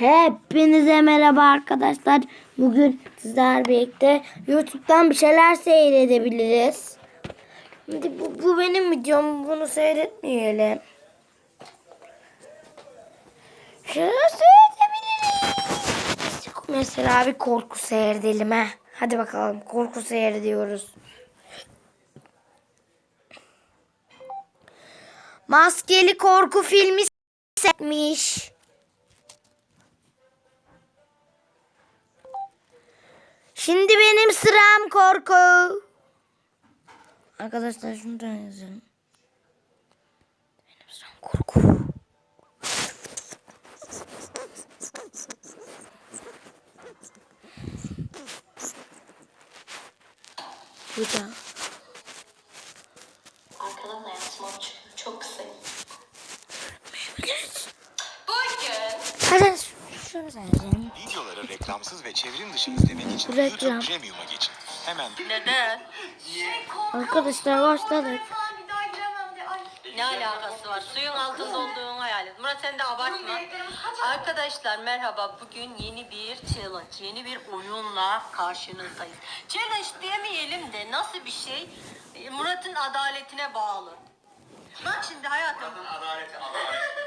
Hepinize merhaba arkadaşlar. Bugün sizler birlikte YouTube'dan bir şeyler seyredebiliriz. Şimdi bu, bu benim videom. Bunu seyretmeyelim. Şeyler seyredebiliriz. Mesela bir korku seyredelim ha. Hadi bakalım korku seyrediyoruz. Maskeli korku filmi seyretmiş. Şimdi benim sıram korku. Arkadaşlar şunu da yazalım. Benim sıram korku. Bu da. Arkadan hayatım çok, çok kısa. Biliriz. Bugün Hadi yazalım. Videoları reklamsız ve çevrim dışı izlemek için Reklam. YouTube Premium'a geçin. Hemen neden? Arkadaşlar başladık. Falan bir daha giremem de. Ay. Ne alakası var? Suyun altında olduğunu hayal et. Murat sen de abartma. Arkadaşlar merhaba. Bugün yeni bir challenge, yeni bir oyunla karşınızdayız. Challenge diyemeyelim de nasıl bir şey? Murat'ın adaletine bağlı. Bak şimdi hayatım. Adaleti, adalet.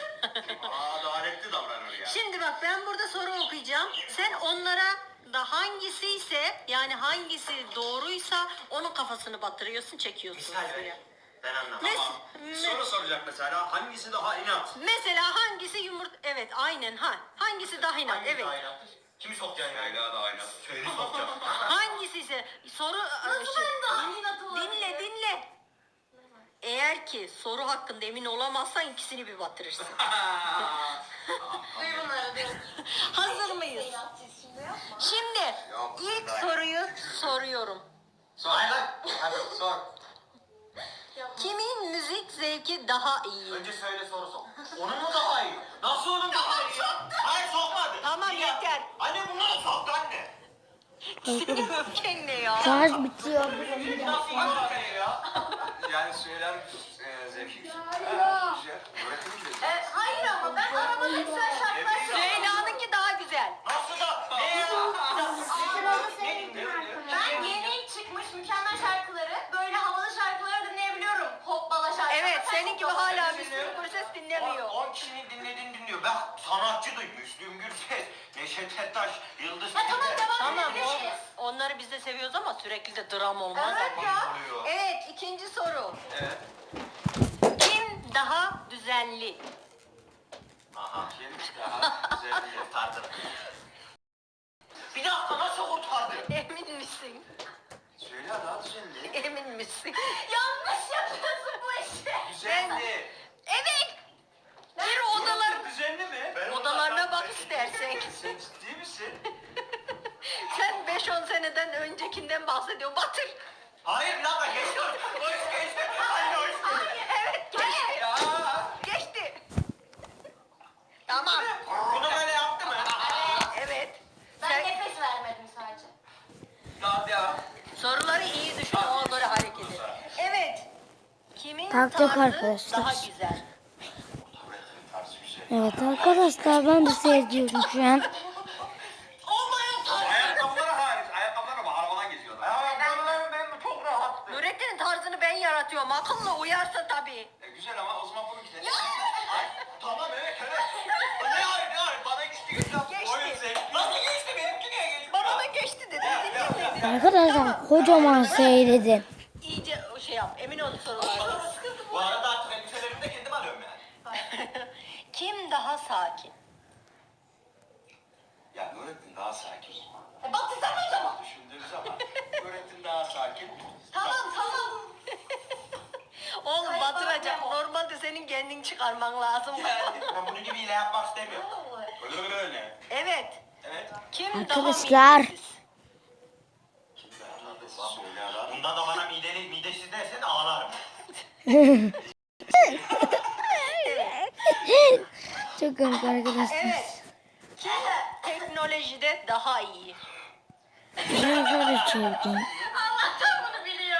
Adaletli davranır yani. Şimdi bak ben burada soru okuyacağım. Sen onlara da hangisi ise yani hangisi doğruysa onun kafasını batırıyorsun çekiyorsun Misal ver. Ben anlamam. Mes- Ama me- soru soracak mesela hangisi daha inat? Mesela hangisi yumurta evet aynen ha hangisi daha inat Hangisi evet daha inattır? Kimi sokacaksın yani? Söyle daha inat. Söyle sokacaksın. hangisi ise soru Nasıl dinle dinle eğer ki soru hakkında emin olamazsan ikisini bir batırırsın. Hazır mıyız? Şimdi Yok, ilk soruyu soruyorum. Sor. Hadi hadi sor. Kimin müzik zevki daha iyi? Önce söyle soru sor. Onun mu daha iyi? Nasıl onun daha iyi ya? Hayır sokmadı. Tamam, Niye? yeter. Anne bunları soktu anne. Senin öfken ne ya? Şarj bitiyor. Nasıl ya? Yani söyler e, zevki. Güzel. Öğretim güzel. E, hayır ama ben arabanın güzel şarkılar Süheyla'nınki daha güzel. Nasıl da? Ne ya? Ben yeni çıkmış mükemmel şarkıları, böyle havalı şarkıları dinleyebiliyorum. Hoppala şarkıları. Evet Sen senin gibi hoppala hala şarkıları Müslüm Gürses dinlemiyor. 10 kişinin dinlediğini dinliyor. Ben sanatçı duy. Müslüm Gürses, Neşet Ertaş, Yıldız Ya tamam Tilbe. devam Tamam o, onları biz de seviyoruz ama sürekli de dram olmaz Evet ama. ya. Oluyor. Evet ikinci soru. Evet. Kim daha düzenli? Aha. Kim daha güzel kurtardı. Bir dakika nasıl kurtardı? Emin misin? Söyle daha düzenli. Emin misin? Yanlış yapıyorsun bu işi. Düzenli. Evet. Bir odalar Düzenli mi? Ben Bak istersen. Sen ciddi misin? sen 5-10 seneden öncekinden bahsediyorsun. Batır. Hayır bir dakika geçiyor. Hoş geçti. Anne hoş geçti. Evet geçti. Ya. Geçti. Tamam. Bunu böyle yaptı mı? Evet. Ben Sen nefes vermedim sadece. Daha ya. soruları iyi düşün. Ona göre hareket et. Evet. Kimin Taktik tarzı arkadaşlar. daha güzel? Evet arkadaşlar ben de seyrediyorum şu an. Ayakkabıları hariç. Ayakkabıları bak arabadan geziyorlar. Ayakkabılarım benim çok rahattı. Nurettin'in tarzını ben yaratıyorum. Akıllı uyarsa tabii. E, güzel ama o zaman bunu gidelim. Ay, tamam evet evet. ne hayır ne hayır bana geçti geçti. Geçti. Oyun zevkli. Nasıl geçti benimki niye geçti? Bana da geçti dedi. Dinlemedi. Arkadaşlar kocaman seyredin. İyice o şey yap. Emin ol sorularda. Bu arada artık elbiselerimi de kendim alıyorum yani. Kim daha sakin? Ya Nurettin daha sakin. E batırsana o zaman. Düşündüğüm zaman Nurettin daha sakin. Tamam tamam. Oğlum batıracak. Normalde senin kendin çıkarman lazım. Yani ben bunu gibi hile yapmak istemiyorum. Öyle böyle. evet. Evet. Kim Arkadaşlar. daha midesiz? Bundan da bana mideni, midesiz dersen ağlarım. Çok komik arkadaşlar. Evet. Kim teknolojide daha iyi? Ben şöyle çevirdim. Allah'tan bunu biliyor.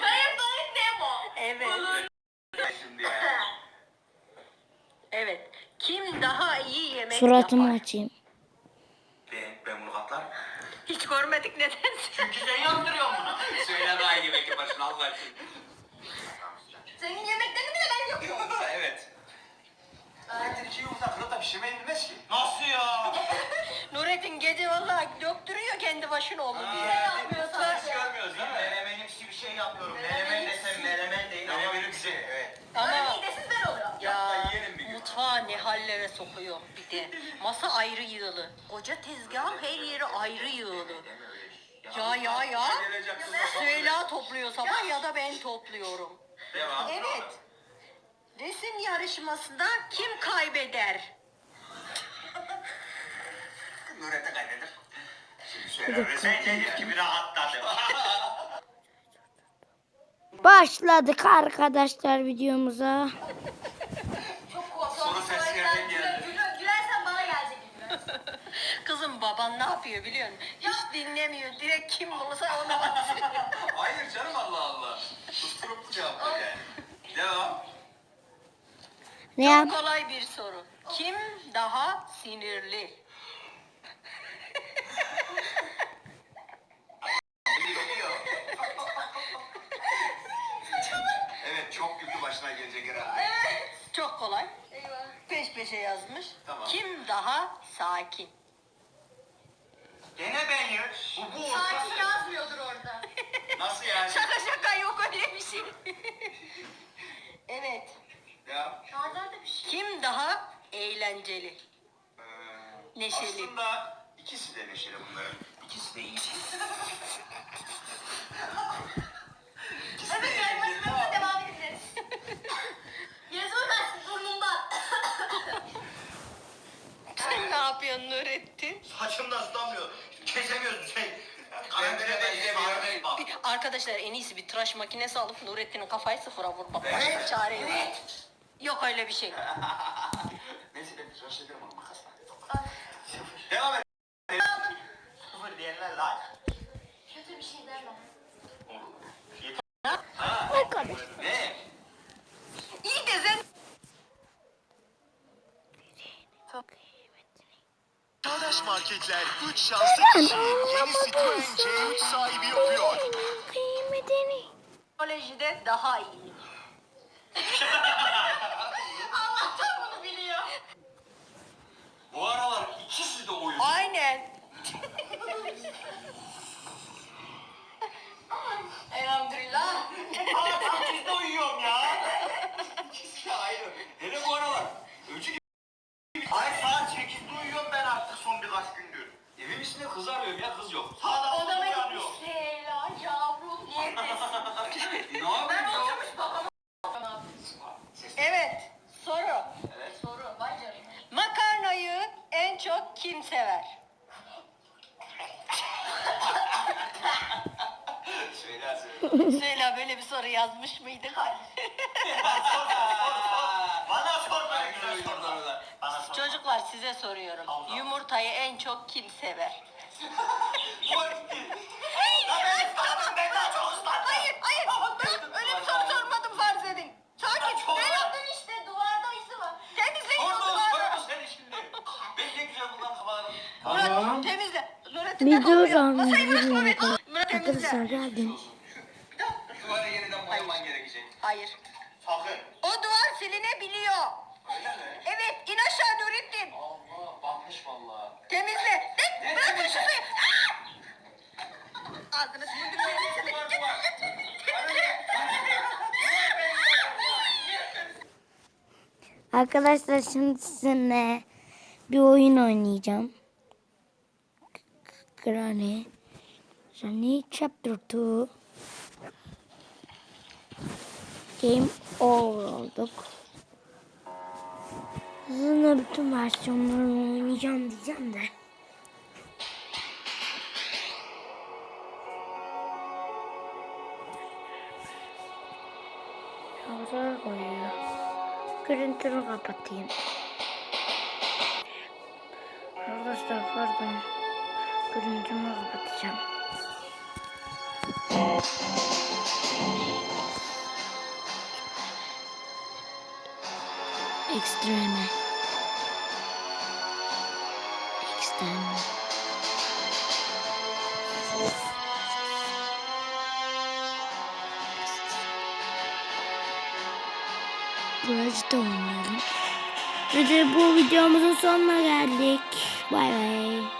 Kayıp Nemo. Evet. Evet. Kim daha iyi yemek Suratımı yapar? açayım. Ben, ben bunu katlarım. Hiç görmedik nedense. Çünkü sen yaptırıyorsun bunu. Söyle daha iyi yemek yaparsın Allah aşkına. Sokuyor bir de. Masa ayrı yığılı. Koca tezgahın her yeri ayrı yığılı. Ya ya ya. Süheyla topluyor sabah ya da ben topluyorum. Devam. Evet. Resim yarışmasında kim kaybeder? Nurettin kaybeder. Sen Cengiz gibi rahatladı. Başladık arkadaşlar videomuza. Çok korkuyorum. Soru seslerden geldi. Güler- Gülersen bana gelecek gibi. Baban ne yapıyor biliyor musun? Hiç dinlemiyor. Direkt kim bulursa ona basıyor. Hayır canım Allah Allah. Susturup cevaplar yani. Devam. Ne yap? Çok kolay bir soru. Kim daha sinirli? Biliyor. evet çok güldü başına gelecek herhalde. Çok kolay. Eyvah. Peş peşe yazmış. Tamam. Kim daha sakin? Gene ben ya. Bu bu Sakin ortası. yazmıyordur orada. Nasıl yani? Şaka şaka yok öyle bir şey. evet. Ya. Nazar'da bir şey. Kim daha eğlenceli? Ee, Neşeli. Aslında ikisi de neşeli bunların. İkisi de iyi. ikisi Evet de eğlenceli. yarışmamıza devam edebiliriz. Yazımı versin burnumdan. Sen ne yapıyorsun Nurettin? Saçımda ıslanmıyor. Kesemiyoruz şey. Kalendere de gidemiyor. Bir- Arkadaşlar en iyisi bir tıraş makinesi alıp Nurettin'in kafayı sıfıra vur bak. Evet. Başka çare yok. Yok öyle bir şey. Neyse ben tıraş ederim onu makasla. Devam et. Sıfır diyenler like. Kötü bir şey deme. Ne? İyi de sen... Marketler 3 şanslı kişiyi yeni Citroen C3 sahibi yapıyor. Kıymetini. Teknolojide daha iyi. Allah'tan bunu biliyor. Bu aralar ikisi de oyun. Aynen. yazmış mıydık? Bana sor ben güzel soruları. Bana sor. Çocuklar size soruyorum. Allah. Yumurtayı en çok kim sever? Hayır. Hayır, Tamam ben daha çok ıslandım. hayır, hayır. Ben öyle bir soru sormadım farz edin. Sakin. Ne yaptın? işte duvarda izi var. Temizleyin o Orada duvarı. ıslanma sen şimdi. Ben ne güzel bundan kafalarım. Murat temizle. Nurettin Bir dur lan, Masayı bir bırakma dur. Murat Arkadaşlar temizle. geldim. Arkadaşlar şimdi sizinle bir oyun oynayacağım. Granny. Granny Chapter 2. Game over olduk. Sizinle bütün versiyonlarını oynayacağım diyeceğim de. Görüntünü kapatayım. Arkadaşlar pardon. Görüntümü kapatacağım. Ekstreme. Ekstreme. Buracı da oynayalım. Ve de bu videomuzun sonuna geldik. Bay bay.